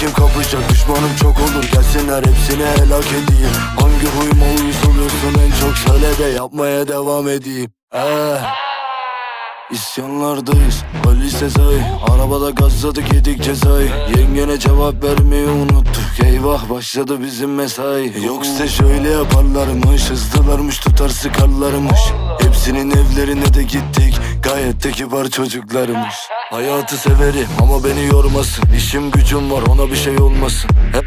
kim kapışacak düşmanım çok olur. Gelsinler hepsini helak edeyim. Hangi huyuma uyuz oluyorsun en çok Söyle de yapmaya devam edeyim. Eh. İsyanlardayız Ali Sezai Arabada gazladık yedik cezayı. Yengene cevap vermeyi unuttuk Eyvah başladı bizim mesai. Yoksa şöyle yaparlarmış Hızlılarmış tutar sıkarlarmış Hepsinin evlerine de gittik. Gayet de kibar çocuklarmış Hayatı severim ama beni yormasın. İşim gücüm var ona bir şey olmasın. Hep